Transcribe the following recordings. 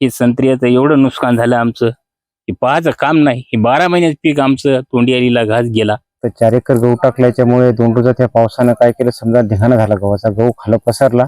हे संत्र्याचं एवढं नुकसान झालं आमचं हे पाहायचं काम नाही. हे बारा महिन्याचं पीक आमचं तोंडियारीला घास गेला. तर चार एकर गहू टाकल्याच्यामुळे दोंडूचा त्या पावसानं काय केलं? समजा धिंगाणा झाला गव्हाचा गहू खालं पसरला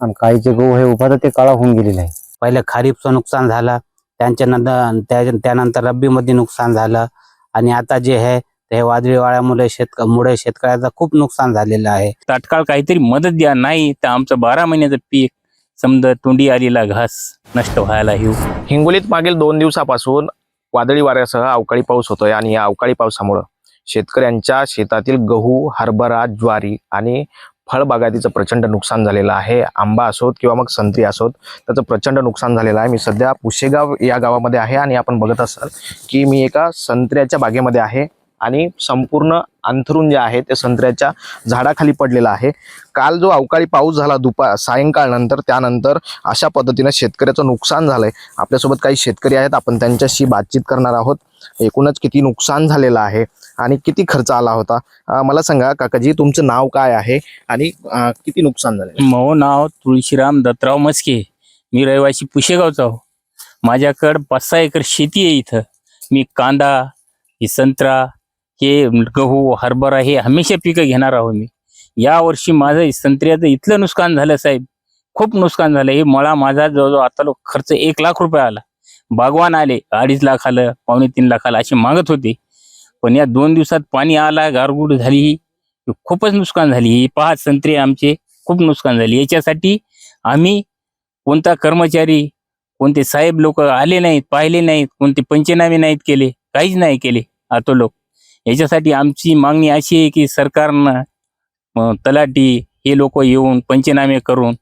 आणि काही जे गहू आहे उभा तर ते काळा होऊन गेलेला आहे. पहिले खरीपचं नुकसान झालं त्यांच्या नंतर त्या- त्यानंतर रब्बीमध्ये नुकसान झालं आणि आता जे आहे ते वादळी वाळ्यामुळे शेतक मुळे शेतकऱ्याचं खूप नुकसान झालेलं आहे. तात्काळ काहीतरी मदत द्या नाही तर आमचं बारा महिन्याचं पीक समजा तोंडी आलेला घास नष्ट व्हायला येऊ. हिंगोलीत मागील दोन दिवसापासून वादळी वाऱ्यासह अवकाळी पाऊस होतोय आणि या अवकाळी पावसामुळं शेतकऱ्यांच्या शेतातील गहू हरभरा ज्वारी आणि फळबागायतीचं प्रचंड नुकसान झालेलं आहे. आंबा असोत किंवा मग संत्री असोत त्याचं प्रचंड नुकसान झालेलं आहे. मी सध्या पुशेगाव या गावामध्ये आहे आणि आपण बघत असाल की मी एका संत्र्याच्या बागेमध्ये आहे आणि संपूर्ण अंथरून जे आहे ते संत्र्याच्या झाडाखाली पडलेलं आहे. काल जो अवकाळी पाऊस झाला दुपार सायंकाळनंतर त्यानंतर अशा पद्धतीनं शेतकऱ्याचं नुकसान झालंय. आपल्यासोबत काही शेतकरी आहेत आपण त्यांच्याशी बातचीत करणार आहोत. एकूणच किती नुकसान झालेलं आहे आणि किती खर्च आला होता? मला सांगा काकाजी तुमचं नाव काय आहे आणि किती नुकसान झालं महो नाव तुळशीराम दत्तराव मस्के. मी रहिवासी पुशेगावचा हो. माझ्याकडं पाच सहा एकर शेती आहे इथं. मी कांदा ही संत्रा हे गहू हरभरा हे हमेशा पिकं घेणार आहो मी. या वर्षी माझं संत्र्याचं इथलं नुकसान झालं साहेब. खूप नुकसान झालं. हे मला माझा जवळजवळ आता लोक खर्च एक लाख रुपये आला. बागवान आले अडीच लाख आलं पावणे तीन लाख आलं असे मागत होते. पण या दोन दिवसात पाणी आला गारगुड झाली ही. खूपच नुकसान झाली ही. पहा संत्रे आमचे खूप नुकसान झाले. याच्यासाठी आम्ही कोणता कर्मचारी कोणते साहेब लोक आले नाहीत पाहिले नाहीत कोणते पंचनामे नाहीत केले काहीच नाही केले. आता लोक याच्यासाठी आमची मागणी अशी आहे की सरकारनं तलाठी हे लोक येऊन पंचनामे करून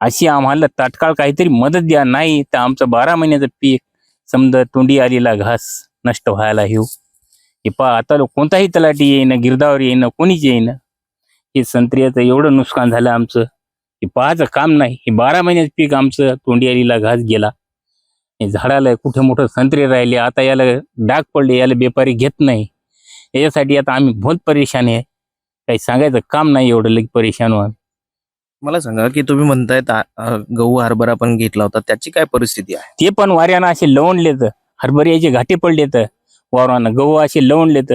अशी आम्हाला तात्काळ काहीतरी मदत द्या. नाही तर आमचं बारा महिन्याचं पीक समजा तोंडी आलेला घास नष्ट व्हायला येऊ. हे पहा आता कोणताही तलाठी येईन गिरदावर येईन कोणीच येईन. हे संत्र्याचं एवढं नुकसान झालं आमचं. हे पाहायचं काम नाही. हे बारा महिन्याचं पीक आमचं तोंडी आलेला घास गेला. हे झाडाला कुठे मोठं संत्रे राहिले आता याला डाग पडले याला बेपारी घेत नाही. याच्यासाठी आता आम्ही बहुत परेशान आहे. काही सांगायचं काम नाही एवढं लई परेशान व्हा मला सांगा की तुम्ही म्हणतायत आ- अं, गहू हरभरा पण घेतला होता. त्याची काय परिस्थिती आहे? ते पण वाऱ्यानं असे लवणलेत हरभऱ्याचे घाटे पडलेत. वावरानं गहू असे लवणलेत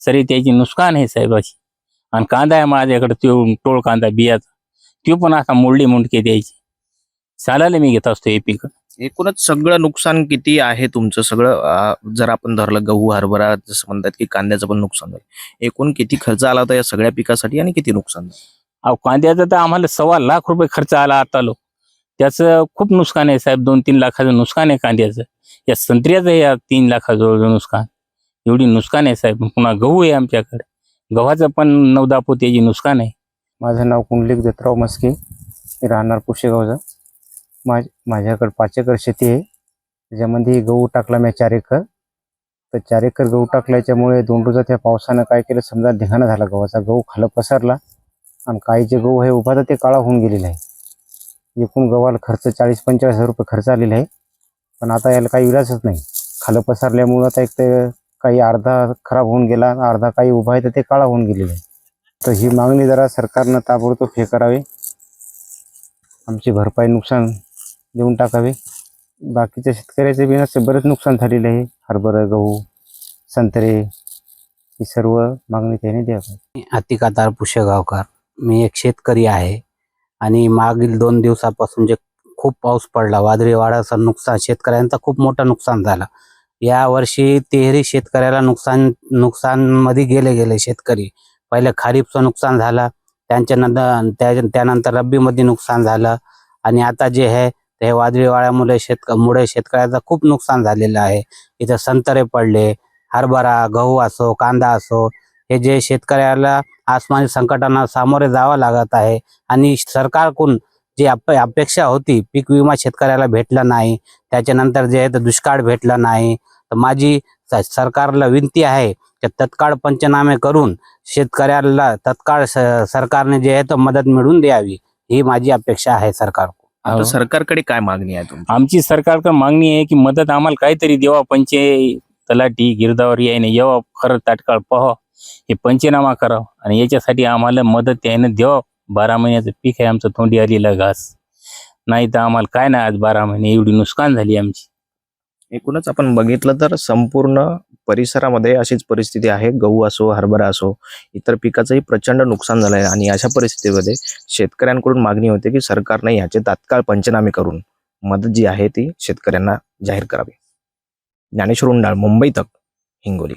सरी त्याची नुकसान आहे साहेब अशी. आणि कांदा आहे माझ्याकडे तो टोळ कांदा बियाचा. तो पण असा मोडली मुंडके द्यायची. चालायला मी घेत असतो हे पीक एकूणच सगळं नुकसान किती आहे तुमचं? सगळं अं, जर आपण धरलं गहू हरभरा जसं म्हणतात की कांद्याचं पण नुकसान झालं. एकूण किती खर्च आला होता या सगळ्या पिकासाठी आणि किती नुकसान झालं? अहो कांद्याचा तर आम्हाला सव्वा लाख रुपये खर्च आला आता लो. त्याचं खूप नुकसान आहे साहेब. दोन तीन लाखाचं नुकसान आहे कांद्याचं. या संत्र्याचं या तीन लाखाजवळ नुकसान. एवढी नुकसान आहे साहेब. पुन्हा गहू आहे आमच्याकडे. गव्हाचं पण नऊ दहा पोत्याची नुकसान आहे. माझं नाव कुंडलिक दत्तराव मस्के. मी राहणार पुशेगावचा. माझ माझ्याकडं पाच एकर शेती आहे. त्याच्यामध्ये गहू टाकला मी चार एकर. तर चार एकर गहू टाकल्याच्यामुळे दोन दोंडूचा त्या पावसानं काय केलं? समजा धिंगाणा झाला गव्हाचा. गहू खालं पसरला आणि काही जे गहू आहे उभा तर ते काळा होऊन गेलेला आहे. एकूण गव्हाला खर्च चाळीस पंचेचाळीस हजार रुपये खर्च आलेला आहे. पण आता याला काही इलाजच नाही. खालं पसरल्यामुळं आता एक तर काही अर्धा खराब होऊन गेला अर्धा काही उभा आहे तर ते काळा होऊन गेलेलं आहे. तर ही मागणी जरा सरकारनं ताबडतोब हे करावे. आमची भरपाई नुकसान देऊन टाकावे. बाकीच्या शेतकऱ्याचे बिनाचे बरेच नुकसान झालेले आहे. हरभरा गहू संत्रे ही सर्व मागणी त्याने द्यावी. अतिकातार पुशेगावकर. मी एक शेतकरी आहे आणि मागील दोन दिवसापासून जे खूप पाऊस पडला वादळीवाड्याचं नुकसान शेतकऱ्यांचं खूप मोठं नुकसान झालं. या वर्षी तेहरी शेतकऱ्याला नुकसान नुकसानमध्ये गेले गेले शेतकरी. पहिले खरीपचं नुकसान झालं त्यांच्या नंतर त्या- त्यानंतर रब्बीमध्ये नुकसान झालं. आणि आता जे आहे हे वादळी वाळ्यामुळे शेतक मुळे शेतकऱ्याचं खूप नुकसान झालेलं आहे. इथं संतरे पडले हरभरा गहू असो कांदा असो हे जे शेतकऱ्याला आसमानी संकटांना सामोरे जावं लागत आहे आणि सरकारकडून जी अप अपेक्षा होती पीक विमा शेतकऱ्याला भेटला नाही त्याच्यानंतर जे आहे तर दुष्काळ भेटला नाही तर माझी सरकारला विनंती आहे की तत्काळ पंचनामे करून शेतकऱ्याला तत्काळ सरकारने जे आहे तर मदत मिळवून द्यावी ही माझी अपेक्षा आहे सरकार आता सरकारकडे काय मागणी आहे तुमची? आमची सरकारकडे मागणी आहे की मदत आम्हाला काहीतरी देवा पंचे तलाठी गिरदावर यायने यावं खरं तात्काळ पाहावं हे पंचनामा करावं आणि याच्यासाठी आम्हाला मदत यायनं द्यावं. बारा महिन्याचं पीक आहे आमचं तोंडी आलेला घास. नाही तर आम्हाला काय नाही आज बारा महिने एवढी नुकसान झाली आमची. एकूणच आपण बघितलं तर संपूर्ण परिसरामध्ये अशीच परिस्थिती आहे. गहू असो हरभरा असो इतर पिकाचंही प्रचंड नुकसान झालं आहे आणि अशा परिस्थितीमध्ये शेतकऱ्यांकडून मागणी होते की सरकारने याचे तात्काळ पंचनामे करून मदत जी आहे ती शेतकऱ्यांना जाहीर करावी. ज्ञानेश्वर उंडाळ मुंबई तक हिंगोली.